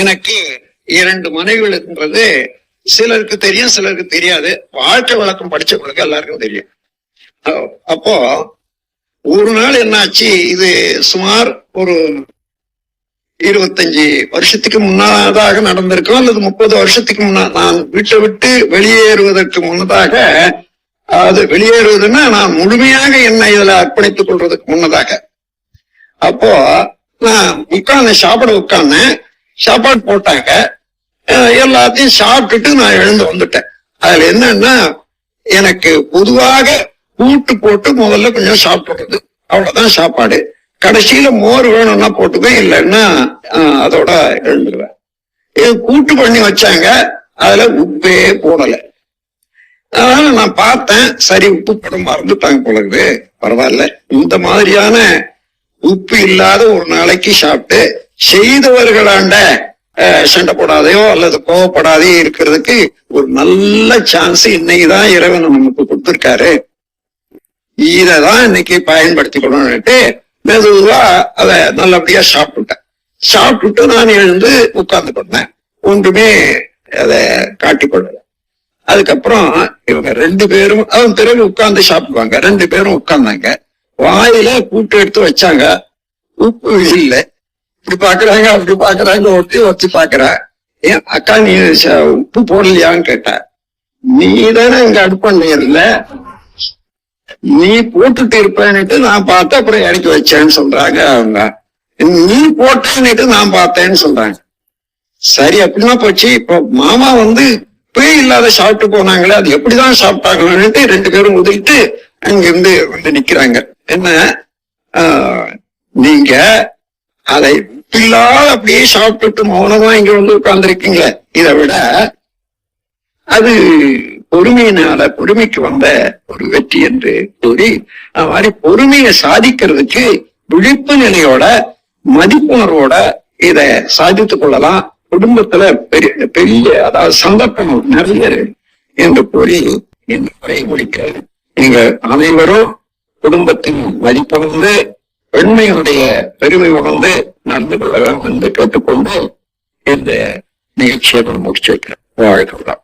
எனக்கு இரண்டு மனைவிகளுன்றது சிலருக்கு தெரியும் சிலருக்கு தெரியாது. வாழ்க்கை வழக்கம் படிச்சவங்களுக்கு எல்லாருக்கும் தெரியும். அப்போ ஒரு நாள் என்னாச்சு? இது சுமார் ஒரு இருபத்தஞ்சு வருஷத்துக்கு முன்னதாக நடந்திருக்கும் அல்லது முப்பது வருஷத்துக்கு முன்னா நான் வீட்டை விட்டு வெளியேறுவதற்கு முன்னதாக அது வெளியேறுவதுன்னா நான் முழுமையாக என்னை இதுல அர்ப்பணித்துக் கொள்றதுக்கு முன்னதாக. அப்போ நான் உட்கார்ந்து சாப்பிட உட்கார்ந்தேன். சாப்பாடு போட்டாங்க. எல்லாத்தையும் சாப்பிட்டுட்டு நான் எழுந்து வந்துட்டேன். அதுல என்னன்னா எனக்கு பொதுவாக கூட்டு போட்டு முதல்ல கொஞ்சம் சாப்பிடுறது. அவ்வளவுதான் சாப்பாடு. கடைசியில மோர் வேணும்னா போட்டுக்குவேன் இல்லைன்னா அதோட எழுந்துருவேன். இது கூட்டு பண்ணி வச்சாங்க. அதுல உப்பே போடல. அதனால நான் பார்த்தேன் சரி உப்பு போட மறந்துட்டாங்க போல பரவாயில்ல. இந்த மாதிரியான உப்பு இல்லாத ஒரு நாளைக்கு சாப்பிட்டு செய்தவர்களாண்ட சண்டை போடாதையோ அல்லது கோவப்படாதையோ இருக்கிறதுக்கு ஒரு நல்ல சான்ஸ் இன்னைக்குதான் இறைவன் நமக்கு கொடுத்திருக்காரு. இததான் இன்னைக்கு பயன்படுத்திக்கணும்னுட்டு மெதுவா அத நல்லபடியா சாப்பிட்டுட்டேன். சாப்பிட்டுட்டு நான் எழுந்து உட்கார்ந்து கொண்டேன். ஒன்றுமே அதை காட்டிக்கொள்ளல அதுக்கப்புறம் இவங்க ரெண்டு பேரும் அவன் பிறகு உட்கார்ந்து சாப்பிடுவாங்க. ரெண்டு பேரும் உட்கார்ந்தாங்க. வாயில கூட்டு எடுத்து வச்சாங்க. உப்பு இல்லை. இப்படி பாக்குறாங்க அப்படி பாக்குறாங்க ஒட்டி வச்சு பாக்குறா ஏன் அக்கா நீ உப்பு போடலையான்னு கேட்டா. நீ தானே இங்க அடுப்பண்ணையர்ல நீ போட்டுட்டு இருப்பேன்னுட்டு நான் பார்த்தேன் அப்புறம் இறக்கி வச்சேன்னு சொல்றாங்க அவங்க. நீ போட்டேன்னுட்டு நான் பார்த்தேன்னு சொல்றாங்க. சரி அப்படின்னா போச்சு. இப்போ மாமா வந்து பேய் இல்லாத சாப்பிட்டு போனாங்களே அது எப்படிதான் சாப்பிட்டாங்கன்னுட்டு ரெண்டு பேரும் உதவிட்டு அங்கிருந்து வந்து நிக்கிறாங்க. என்ன? ஆஹ், நீங்க அதை இல்லாத அப்படியே சாப்பிட்டுட்டு மௌனமா இங்க வந்து உட்கார்ந்துருக்கீங்களே இதை விட அது பொறுமையினால பொறுமைக்கு வந்த ஒரு வெற்றி என்று கூறி அது மாதிரி பொறுமையை சாதிக்கிறதுக்கு விழிப்பு நிலையோட மதிப்புணர்வோட இத சாதித்துக் கொள்ளலாம். குடும்பத்துல பெரிய பெரிய அதாவது சந்தர்ப்பம் நிறைய என்று கூறி இந்த உரை முடிக்க நீங்க அனைவரும் குடும்பத்தின் மதிப்புணர்ந்து பெண்மையுடைய பெருமை உணர்ந்து நடந்து கொள்ள வேண்டும் என்று கேட்டுக்கொண்டு இந்த நிகழ்ச்சியை நான் முடிச்சு வைக்கிறேன் வாழ்க்கலாம்